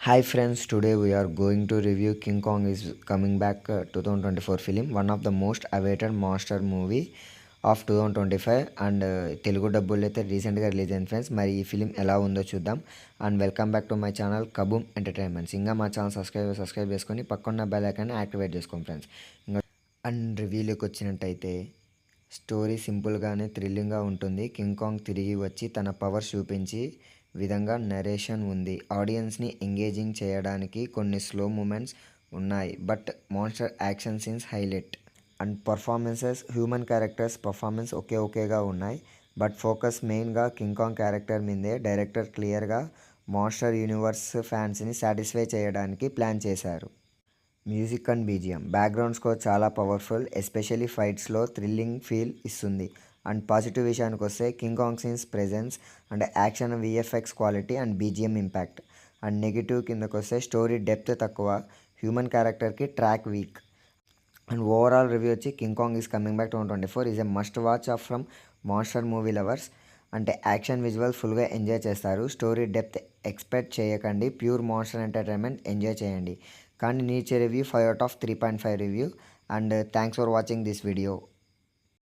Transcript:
Hi friends, today we are going to review King Kong is coming back uh, 2024 film, one of the most awaited monster movie of two thousand twenty five and Telugu డబ్బులు అయితే రీసెంట్గా release అయిన friends మరి ఈ film ఎలా ఉందో చూద్దాం. And welcome back to my channel Kaboom entertainments ఇంకా మా ఛానల్ సబ్స్క్రైబ్ సబ్స్క్రైబ్ చేసుకొని పక్కన్న బెల్ ఐకాన్ని యాక్టివేట్ చేసుకోండి ఫ్రెండ్స్ ఇంకా అండ్ రివ్యూలోకి వచ్చినట్టయితే స్టోరీ సింపుల్గానే థ్రిల్లింగ్గా ఉంటుంది. కింగ్ కాంగ్ తిరిగి వచ్చి తన పవర్ చూపించి విధంగా నరేషన్ ఉంది. ఆడియన్స్ని ఎంగేజింగ్ చేయడానికి కొన్ని స్లో మూమెంట్స్ ఉన్నాయి. But monster action scenes highlight and performances human characters performance okay ఒకేగా ఉన్నాయి. బట్ ఫోకస్ మెయిన్గా కింగ్ కాంగ్ క్యారెక్టర్ మీదే డైరెక్టర్ క్లియర్గా మాన్స్టర్ యూనివర్స్ ఫ్యాన్స్ని సాటిస్ఫై చేయడానికి ప్లాన్ చేశారు. Music and BGM background score చాలా పవర్ఫుల్ ఎస్పెషల్లీ ఫైట్స్లో థ్రిల్లింగ్ ఫీల్ ఇస్తుంది. అండ్ పాజిటివ్ విషయానికి వస్తే King Kong scenes presence and action VFX quality and BGM impact. And negative కిందకు వస్తే స్టోరీ డెప్త్ తక్కువ హ్యూమన్ క్యారెక్టర్కి track weak. And overall review వచ్చి King Kong is coming back two twenty four is a must watch of from monster movie lovers. అంటే action visual ఫుల్గా enjoy చేస్తారు story depth expect చేయకండి pure monster entertainment enjoy చేయండి. కానీ నీచే review five out of three point five review. And thanks for watching this video.